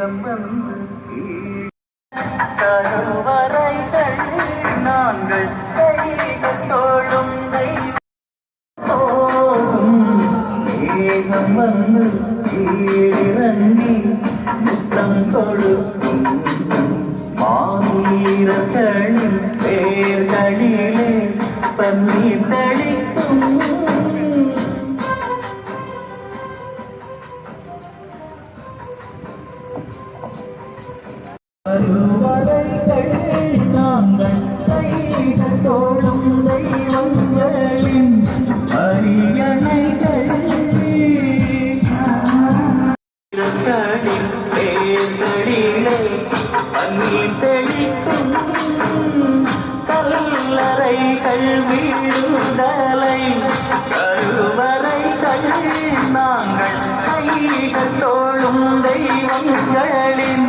மேகம் வந்து கருவறைகள் நாங்கள் கைகள் தோழும் போகும் மேகம் வந்து கீழிறங்கி முத்தம் தொழுக்கும் மாவீரர்களின் பேர்களிலே பன்னீர் தெளிக்கும் கல்லறைகள் வீடுதலை கருவறைகள் நாங்கள் கைகள் தோழும் தெய்வங்களின்